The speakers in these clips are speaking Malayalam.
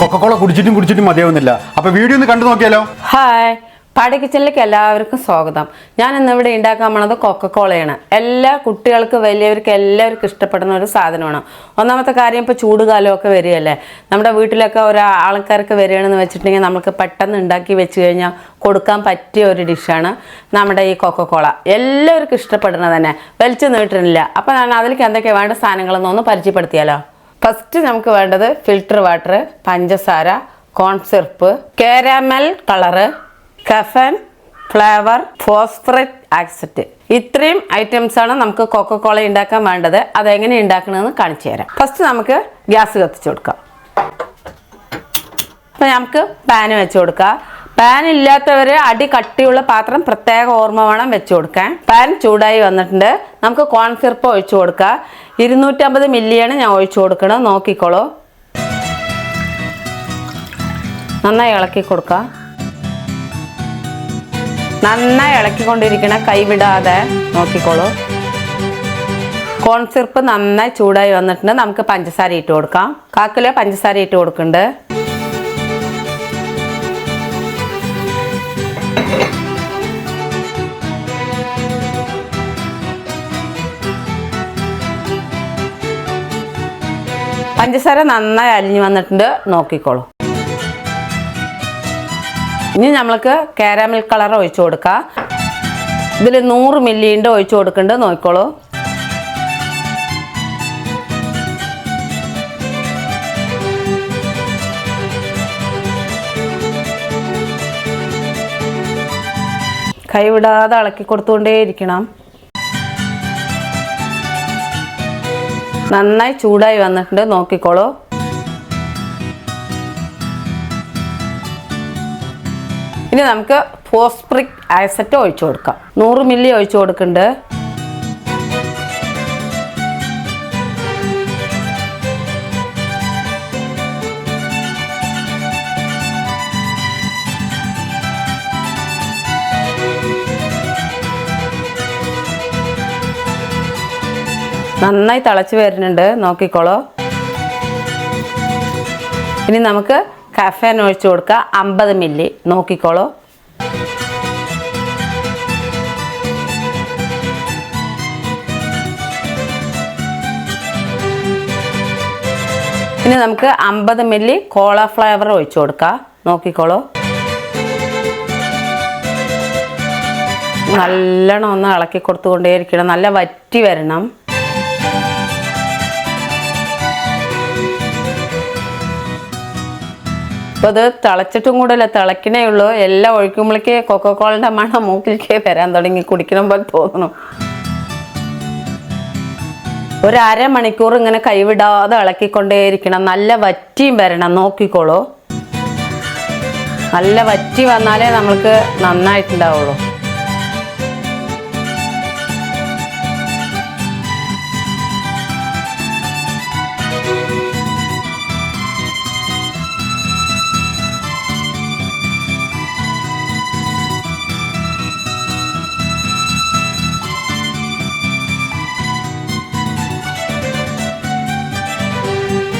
കൊക്കക്കോള കുടിച്ചിട്ടും കുടിച്ചിട്ടും മതിയാവുന്നില്ല. അപ്പൊ വീഡിയോ ഒന്ന് കണ്ടു നോക്കിയാലോ? ഹായ് പാടി കിച്ചണിലേക്ക് എല്ലാവർക്കും സ്വാഗതം. ഞാൻ ഇന്ന് ഇവിടെ ഉണ്ടാക്കാൻ പോണത് കൊക്കക്കോളയാണ് എല്ലാ കുട്ടികൾക്ക് വലിയവർക്ക് എല്ലാവർക്കും ഇഷ്ടപ്പെടുന്ന ഒരു സാധനമാണ്. ഒന്നാമത്തെ കാര്യം ഇപ്പോൾ ചൂടുകാലമൊക്കെ വരികയല്ലേ? നമ്മുടെ വീട്ടിലൊക്കെ ഒരു ആൾക്കാർക്ക് വരികയാണെന്ന് വെച്ചിട്ടുണ്ടെങ്കിൽ നമുക്ക് പെട്ടെന്ന് ഉണ്ടാക്കി വെച്ച് കഴിഞ്ഞാൽ കൊടുക്കാൻ പറ്റിയ ഒരു ഡിഷാണ് നമ്മുടെ ഈ കൊക്കക്കോള എല്ലാവർക്കും ഇഷ്ടപ്പെടുന്നത് തന്നെ. വലിച്ചു നീട്ടുന്നില്ല. അപ്പോൾ ഞാൻ അതിലേക്ക് എന്തൊക്കെയാണ് വേണ്ട സാധനങ്ങളെന്നൊന്ന് പരിചയപ്പെടുത്തിയാലോ? ഫസ്റ്റ് നമുക്ക് വേണ്ടത് ഫിൽട്ടർ വാട്ടർ പഞ്ചസാര corn syrup caramel colour caffeine flavour phosphoric acid ഇത്രയും ഐറ്റംസാണ് നമുക്ക് കൊക്കക്കോള ഉണ്ടാക്കാൻ വേണ്ടത്. അതെങ്ങനെ ഉണ്ടാക്കണമെന്ന് കാണിച്ചു തരാം. ഫസ്റ്റ് നമുക്ക് ഗ്യാസ് കത്തിച്ചു കൊടുക്കാം. അപ്പം നമുക്ക് പാന് വെച്ച് കൊടുക്കാം. പാൻ ഇല്ലാത്തവർ അടി കട്ടിയുള്ള പാത്രം പ്രത്യേക ഓർമ്മ വേണം വെച്ചു കൊടുക്കാൻ. പാൻ ചൂടായി വന്നിട്ടുണ്ട്. നമുക്ക് കോൺ സിർപ്പ് ഒഴിച്ചു കൊടുക്കാം. ഇരുന്നൂറ്റമ്പത് മില്ലിയാണ് ഞാൻ ഒഴിച്ചു കൊടുക്കണം നോക്കിക്കോളൂ. നന്നായി ഇളക്കി കൊടുക്കുക നന്നായി ഇളക്കിക്കൊണ്ടിരിക്കണം കൈവിടാതെ നോക്കിക്കോളൂ. കോൺ സിർപ്പ് നന്നായി ചൂടായി വന്നിട്ടുണ്ട്. നമുക്ക് പഞ്ചസാര ഇട്ട് കൊടുക്കാം. കാക്കിലോ പഞ്ചസാര ഇട്ട് കൊടുക്കുന്നുണ്ട്. പഞ്ചസാര നന്നായി അലിഞ്ഞു വന്നിട്ടുണ്ട്. നോക്കിക്കോളൂ. ഇനി നമ്മൾക്ക് കാരാമിൽ കളർ ഒഴിച്ചു കൊടുക്കാം. ഇതിൽ നൂറ് മില്ലിന്റെ ഒഴിച്ചു കൊടുക്കുന്നുണ്ട്. നോക്കിക്കോളൂ. കൈവിടാതെ ഇളക്കി കൊടുത്തുകൊണ്ടേയിരിക്കണം. നന്നായി ചൂടായി വന്നിട്ടുണ്ട്. നോക്കിക്കോളൂ. ഇനി നമുക്ക് ഫോസ്പ്രിക് ആസറ്റ് ഒഴിച്ചു കൊടുക്കാം. നൂറ് മില്ലി ഒഴിച്ചു കൊടുക്കുന്നുണ്ട്. നന്നായി തിളച്ച് വരുന്നുണ്ട്. നോക്കിക്കോളൂ. ഇനി നമുക്ക് കഫേൻ ഒഴിച്ചു കൊടുക്കുക അമ്പത് മില്ലി നോക്കിക്കോളൂ. ഇനി നമുക്ക് അമ്പത് മില്ലി കോള ഫ്ലേവർ ഒഴിച്ചു കൊടുക്കാം. നോക്കിക്കോളൂ. നല്ലോണം ഒന്ന് ഇളക്കി കൊടുത്തുകൊണ്ടേയിരിക്കണം. നല്ല വറ്റി വരണം. അപ്പോൾ ഇത് തിളച്ചിട്ടും കൂടെ അല്ല തിളക്കണേ ഉള്ളൂ. എല്ലാം ഒഴിക്കുമ്പോഴേക്ക് കൊക്കക്കോളിന്റെ മണം മൂക്കിലേക്ക് വരാൻ തുടങ്ങി. കുടിക്കണം പോലെ തോന്നണം ഒരു അരമണിക്കൂർ ഇങ്ങനെ കൈവിടാതെ ഇളക്കിക്കൊണ്ടേയിരിക്കണം. നല്ല വറ്റിയും വരണം. നോക്കിക്കോളൂ. നല്ല വറ്റി വന്നാലേ നമ്മൾക്ക് നന്നായിട്ടുണ്ടാവുള്ളൂ.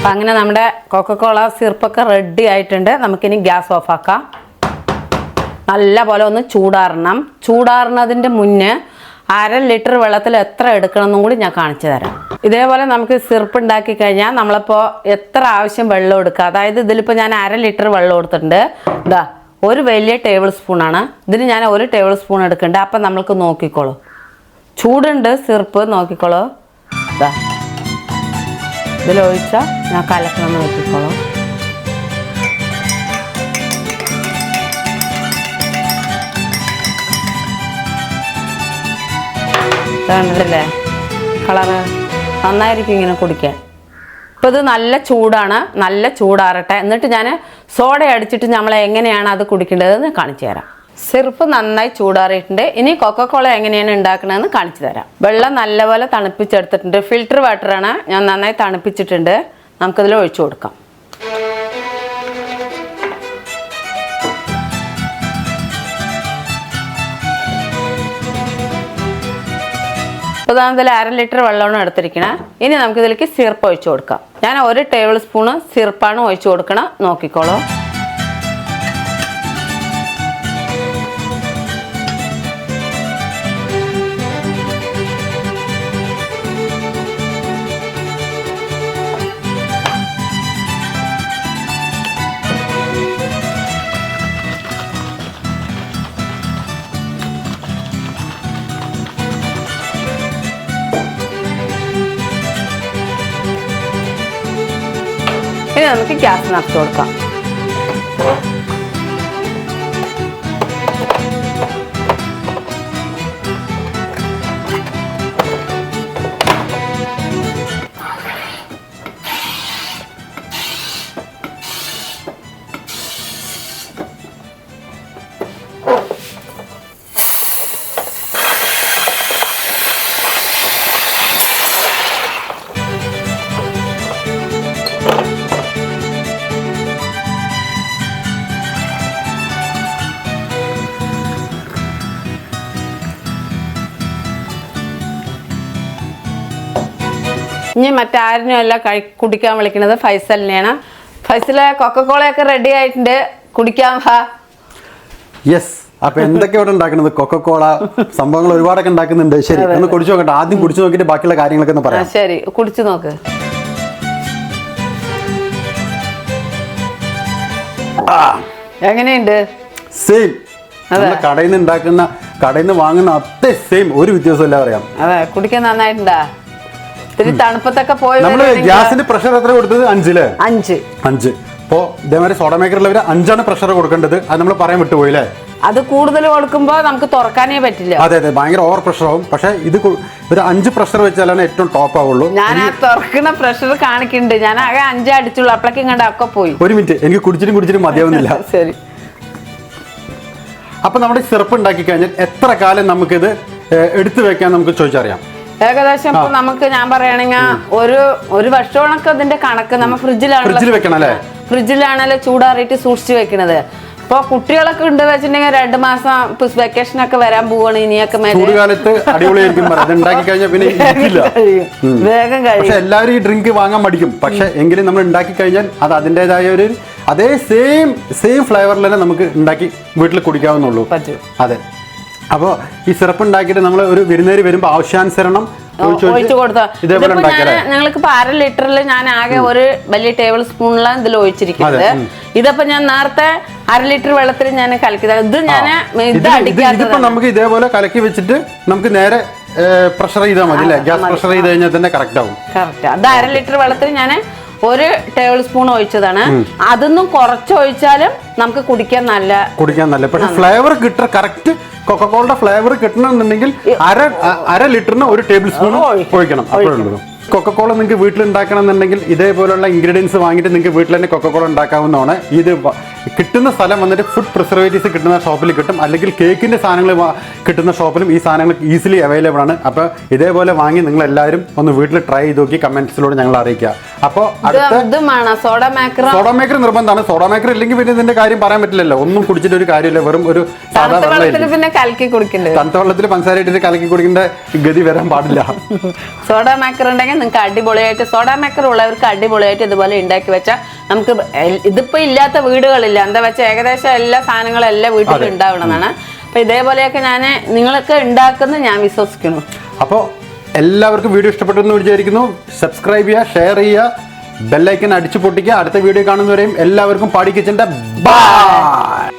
അപ്പം അങ്ങനെ നമ്മുടെ കൊക്കക്കോള സിറപ്പൊക്കെ റെഡി ആയിട്ടുണ്ട്. നമുക്കിനി ഗ്യാസ് ഓഫാക്കാം നല്ല പോലെ ഒന്ന് ചൂടാറണം. ചൂടാറുന്നതിന്റെ മുന്നേ അര ലിറ്റർ വെള്ളത്തിൽ എത്ര എടുക്കണം എന്നും കൂടി ഞാൻ കാണിച്ചു തരാം. ഇതേപോലെ നമുക്ക് സിർപ്പ് ഉണ്ടാക്കി കഴിഞ്ഞാൽ നമ്മളിപ്പോൾ എത്ര ആവശ്യം വെള്ളം എടുക്കുക അതായത് ഇതിലിപ്പോൾ ഞാൻ അര ലിറ്റർ വെള്ളം എടുത്തിട്ടുണ്ട്. ഇതാ ഒരു വലിയ ടേബിൾ സ്പൂണാണ് ഇതിന് ഞാൻ ഒരു ടേബിൾ സ്പൂൺ എടുക്കുന്നുണ്ട്. അപ്പം നമ്മൾക്ക് നോക്കിക്കോളൂ. ചൂടുണ്ട് സിർപ്പ് നോക്കിക്കോളൂ. ഇതാ ഇതിലൊഴിച്ചാൽ ഞാൻ കലക്കണം നോക്കിക്കോളാം കണ്ടിട്ടില്ലേ കളറ് നന്നായിരിക്കും ഇങ്ങനെ കുടിക്കാൻ. ഇപ്പോൾ ഇത് നല്ല ചൂടാണ് നല്ല ചൂടാറട്ടെ. എന്നിട്ട് ഞാൻ സോഡ അടിച്ചിട്ട് നമ്മൾ എങ്ങനെയാണ് അത് കുടിക്കേണ്ടതെന്ന് കാണിച്ചു തരാം. സിറപ്പ് നന്നായി ചൂടാറിയിട്ടുണ്ട്. ഇനി കൊക്കക്കോള എങ്ങനെയാണ് ഉണ്ടാക്കണതെന്ന് കാണിച്ചു തരാം. വെള്ളം നല്ലപോലെ തണുപ്പിച്ചെടുത്തിട്ടുണ്ട്. ഫിൽറ്റർ വാട്ടറാണ് ഞാൻ നന്നായി തണുപ്പിച്ചിട്ടുണ്ട്. നമുക്കതിൽ ഒഴിച്ചു കൊടുക്കാം. അപ്പോൾ ഇതിൽ അര ലിറ്റർ വെള്ളമാണ് എടുത്തിരിക്കണേ. ഇനി നമുക്കിതിലേക്ക് സിറപ്പ് ഒഴിച്ചു കൊടുക്കാം. ഞാൻ ഒരു ടേബിൾ സ്പൂണ് സിറപ്പാണ് ഒഴിച്ചു കൊടുക്കണം. നോക്കിക്കോളൂ. ഇനി നമുക്ക് ഗ്യാസ് നിറച്ച് കൊടുക്കാം. ഇനി മറ്റാരിനും അല്ല കഴി കുടിക്കാൻ വിളിക്കുന്നത് ഫൈസലിനെയാണ്. ഫൈസലെ കൊക്കക്കോളയൊക്കെ റെഡി ആയിട്ടുണ്ട്. കുടിക്കാൻ വാ. യെസ് അപ്പൊ എന്തൊക്കെ ഇവിടെ ഉണ്ടാക്കുന്നത്? കൊക്കക്കോള സംഭവങ്ങൾ ഒരുപാടൊക്കെ ഉണ്ടാക്കുന്നുണ്ട്. ശരി ഒന്ന് കുടിച്ചു നോക്കട്ടെ. ആദ്യം കുടിച്ചു നോക്കിയിട്ട് ബാക്കിയുള്ള കാര്യങ്ങളൊക്കെ ഒന്ന് പറയാം. ശരി. കുടിച്ചു നോക്ക്. എങ്ങനെയുണ്ട്? സെയിം കടയിൽ നിന്ന് ഉണ്ടാക്കുന്ന കടയിൽ നിന്ന് വാങ്ങുന്ന അത്ര സെയിം ഒരു വ്യത്യാസമില്ല പറയാം. അതെ കുടിക്കാൻ നന്നായിട്ടുണ്ടാ? ഇത്തിരി തണുപ്പത്തൊക്കെ പോയി നമ്മൾ ഗ്യാസിന്റെ പ്രഷർ എത്ര കൊടുത്തത്? അഞ്ചില്ലേ അഞ്ച്. അഞ്ച്. ഇപ്പോ ഇതേമാതിരി സോഡ മേക്കറുള്ളവർ അഞ്ചാണ് പ്രഷർ കൊടുക്കേണ്ടത്. അത് നമ്മൾ പറയാൻ വിട്ടുപോയി അല്ലേ? അത് കൂടുതൽ കൊടുക്കുമ്പോൾ നമുക്ക് തുറക്കാനേ പറ്റില്ല. അതെ അതെ. ഭയങ്കര ഓവർ പ്രഷർ ആവും. പക്ഷെ ഇത് ഒരു അഞ്ച് പ്രഷർ വെച്ചാലാണ് ഏറ്റവും ടോപ്പ് ആവുള്ളൂ. ഞാൻ ആ തുറക്കണ പ്രഷർ കാണിക്കുന്നുണ്ട് ഞാൻ ആകെ അഞ്ചേ അടിച്ചുള്ളൂ. അപ്പളേക്കും കണ്ട ഒക്കെ പോയി. ഒരു മിനിറ്റ്. എനിക്ക് കുടിച്ചിട്ടും കുടിച്ചിട്ടും മതിയാവുന്നില്ല. ശരി. അപ്പൊ നമ്മുടെ സിറപ്പ് ഉണ്ടാക്കി കഴിഞ്ഞാൽ എത്ര കാലം നമുക്കിത് എടുത്തു വെക്കാൻ നമുക്ക് ചോദിച്ചറിയാം? ഏകദേശം ഇപ്പൊ നമുക്ക് ഞാൻ പറയുകയാണെങ്കിൽ ഒരു ഒരു വർഷമൊക്കെ അതിന്റെ കണക്ക് നമ്മ ഫ്രിഡ്ജിലാണ് ഫ്രിഡ്ജിൽ വെക്കണം അല്ലേ? ഫ്രിഡ്ജിലാണല്ലോ ചൂടാറിയിട്ട് സൂക്ഷിച്ചു വെക്കണത് ഇപ്പൊ കുട്ടികളൊക്കെ ഉണ്ട് വെച്ചിട്ടുണ്ടെങ്കിൽ രണ്ട് മാസം വെക്കേഷൻ ഒക്കെ വരാൻ പോവാണ് ഇനിയൊക്കെ ചൂടുകാലത്ത് അടിപൊളിയായിരിക്കും ഉണ്ടാക്കി കഴിഞ്ഞാൽ പിന്നെ വേഗം കഴിയും. എല്ലാവരും ഈ ഡ്രിങ്ക് വാങ്ങാൻ മടിക്കും. പക്ഷെ എങ്കിലും നമ്മൾ ഉണ്ടാക്കി കഴിഞ്ഞാൽ അത് അതിന്റെതായ ഒരു അതേ സെയിം സെയിം ഫ്ലേവറിൽ തന്നെ നമുക്ക് ഉണ്ടാക്കി വീട്ടിൽ കുടിക്കാവുന്നുള്ളൂ അതെ. അപ്പോൾ ഈ സിറപ്പ് ഉണ്ടാക്കിയിട്ട് നമ്മൾ ഒരു വിരുന്നേര് വരുമ്പോൾ ആവശ്യാനുസരണം ഒഴിച്ച് ഒഴിച്ചു കൊടുത്ത. ഇതേപോലെ ഇതിപ്പോ ഞാൻ ഞങ്ങൾക്ക് ഇപ്പൊ അര ലിറ്ററിൽ ഞാൻ ആകെ ഒരു വലിയ ടേബിൾ സ്പൂണിലാണ് ഇതിൽ ഒഴിച്ചിരിക്കുന്നത്. ഇതിപ്പോ ഞാൻ നേരത്തെ അര ലിറ്റർ വെള്ളത്തിൽ ഞാൻ കലക്കിയത്. ഇത് ഞാൻ ഇത് ഇത് ഇത് അടിക്കാത്തത് നമുക്ക് ഇതേപോലെ കലക്കി വെച്ചിട്ട് നമുക്ക് നേരെ പ്രഷർ ചെയ്താൽ മതി അല്ലേ? ഗ്യാസ് പ്രഷർ ചെയ്ത് കഴിഞ്ഞാൽ തന്നെ കറക്റ്റ് ആവും. കറക്റ്റ് അത് അര ലിറ്റർ വെള്ളത്തിൽ ഞാൻ ഒരു ടേബിൾ സ്പൂൺ ഒഴിച്ചതാണ്. അതൊന്നും കുറച്ച് ഒഴിച്ചാലും നമുക്ക് കുടിക്കാൻ നല്ല കുടിക്കാൻ നല്ല. പക്ഷെ ഫ്ലേവർ കിട്ടുക കറക്റ്റ് കൊക്കക്കോളുടെ ഫ്ലേവർ കിട്ടണമെന്നുണ്ടെങ്കിൽ അര അര ലിറ്ററിന് ഒരു ടേബിൾ സ്പൂൺ ഒഴിക്കണം അപ്പോഴുള്ളൂ കൊക്കക്കോള നിങ്ങൾക്ക് വീട്ടിൽ ഉണ്ടാക്കണം എന്നുണ്ടെങ്കിൽ ഇതേപോലുള്ള ഇൻഗ്രീഡിയൻസ് വാങ്ങിയിട്ട് നിങ്ങൾക്ക് വീട്ടിൽ തന്നെ കൊക്കക്കോള ഉണ്ടാക്കാവുന്നതാണ്. ഇത് കിട്ടുന്ന സ്ഥലം വന്നിട്ട് ഫുഡ് പ്രിസർവേറ്റീവ്സ് കിട്ടുന്ന ഷോപ്പിൽ കിട്ടും. അല്ലെങ്കിൽ കേക്കിന്റെ സാധനങ്ങൾ കിട്ടുന്ന ഷോപ്പിലും ഈ സാധനങ്ങൾ ഈസിലി അവൈലബിൾ ആണ്. അപ്പോൾ ഇതേപോലെ വാങ്ങി നിങ്ങൾ എല്ലാവരും ഒന്ന് വീട്ടിൽ ട്രൈ ചെയ്ത് നോക്കി കമൻസിലൂടെ ഞങ്ങൾ അറിയിക്കുക. അപ്പോൾ സോഡോമേക്കർ അടുത്ത സോഡ മേക്കർ നിർബന്ധമാണ്. സോഡ മേക്കർ ഇല്ലെങ്കിൽ പിന്നെ ഇതിന്റെ കാര്യം പറയാൻ പറ്റില്ലല്ലോ. ഒന്നും കുടിച്ചിട്ട് ഒരു കാര്യമില്ല. വെറും ഒരു സാധാ വെള്ളത്തിൽ പിന്നെ കലക്കി കുടിക്കണ്ടേ തണുത്ത വെള്ളത്തിൽ പഞ്ചസാര ഇട്ടിട്ട് കലക്കി കുടിക്കേണ്ട ഗതി വരാൻ പാടില്ല. സോഡ മേക്കർ ഉണ്ടെങ്കിൽ നിങ്ങൾക്ക് അടിപൊളിയായിട്ട് സോഡ മേക്കർ ഉള്ളവർക്ക് അടിപൊളിയായിട്ട് ഇതുപോലെ ഉണ്ടാക്കി വെച്ചാൽ നമുക്ക് ഇതിപ്പോ ഇല്ലാത്ത വീടുകളില്ല. എന്താ വെച്ചാൽ ഏകദേശം എല്ലാ സാധനങ്ങളും എല്ലാ വീട്ടിലും ഉണ്ടാവണമെന്നാണ്. അപ്പൊ ഇതേപോലെയൊക്കെ ഞാൻ നിങ്ങളൊക്കെ ഉണ്ടാക്കുന്ന ഞാൻ വിശ്വസിക്കുന്നു. അപ്പോൾ എല്ലാവർക്കും വീഡിയോ ഇഷ്ടപ്പെട്ടു എന്ന് വിചാരിക്കുന്നു. സബ്സ്ക്രൈബ് ചെയ്യുക ഷെയർ ചെയ്യുക ബെല്ലൈക്കൻ അടിച്ചു പൊട്ടിക്കുക. അടുത്ത വീഡിയോ കാണുന്നവരെയും എല്ലാവർക്കും പാടി കിച്ചന്റെ ബൈ